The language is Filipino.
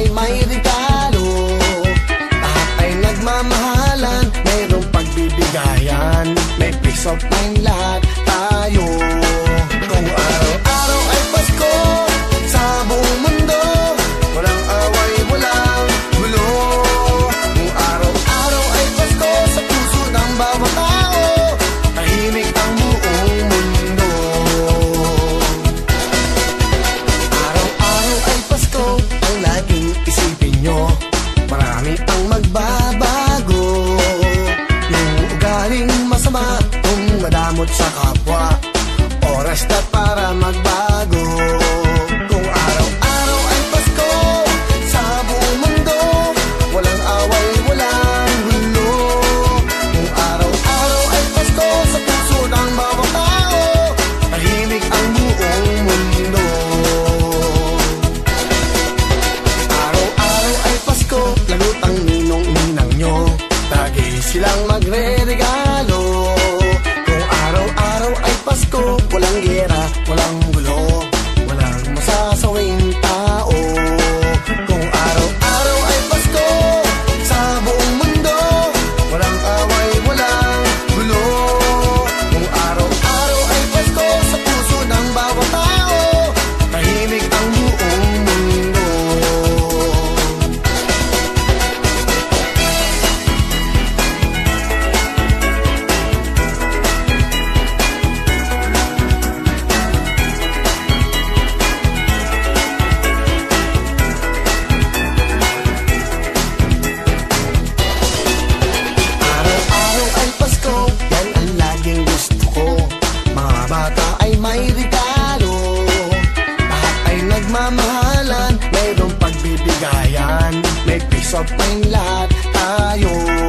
ay may regalo. At ay nagmamahalan Mayroong pagbibigayan. May peace of mind lahat tayo. Ugaling masama Kung madamot sa kapwa. Oras na para magbago. Kung araw-araw ay Pasko Sa buong mundo Walang away, walang gulo Kung araw-araw ay Pasko Sa puso ng bawat tao Tahimik ang buong mundo. Araw-araw ay Pasko Lagot ang ninong-ninang nyo. Lagi silang magre-regalo ay may regalo. Lahat ay nagmamahalan, mayroong pagbibigayan. May peace of mind lahat tayo